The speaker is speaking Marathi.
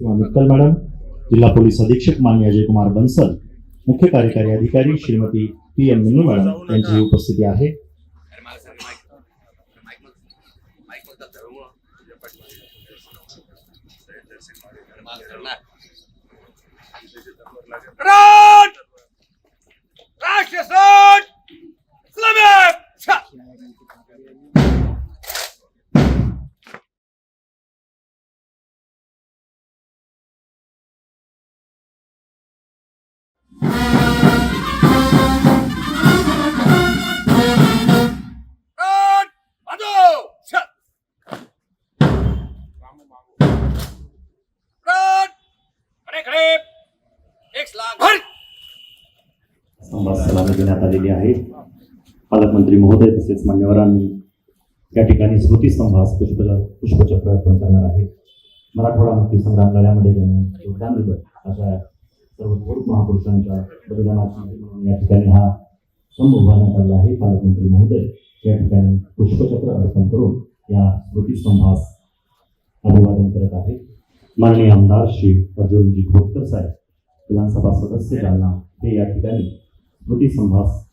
किंवा मित्तल मॅडम जिल्हा पोलीस अधीक्षक मान्य अजय कुमार बन्सल मुख्य कार्यकारी अधिकारी Shrimati P M Minu madam यांची उपस्थिती आहे. राष्ट्र सलामी देण्यात आलेली आहे. पालकमंत्री महोदय तसेच मान्यवरांनी या ठिकाणी स्मृतीस्तंभास पुष्प पुष्पचक्र अर्पण करणार आहे. मराठवाडा मुक्ती संग्राम लढ्यामध्ये त्यांनी योगदान दिलं. अशा सर्व थोर महापुरुषांच्या बलिदानाची म्हणून या ठिकाणी हा स्तंभ उभारण्यात आला आहे. पालकमंत्री महोदय या ठिकाणी पुष्पचक्र अर्पण करून या स्मृतीस्तंभास अभिवादन करत आहे. माननीय आमदार श्री अर्जुनजी खोतकर साहेब विधानसभा सदस्य जालना. हे या ठिकाणी स्मृतीस्तंभास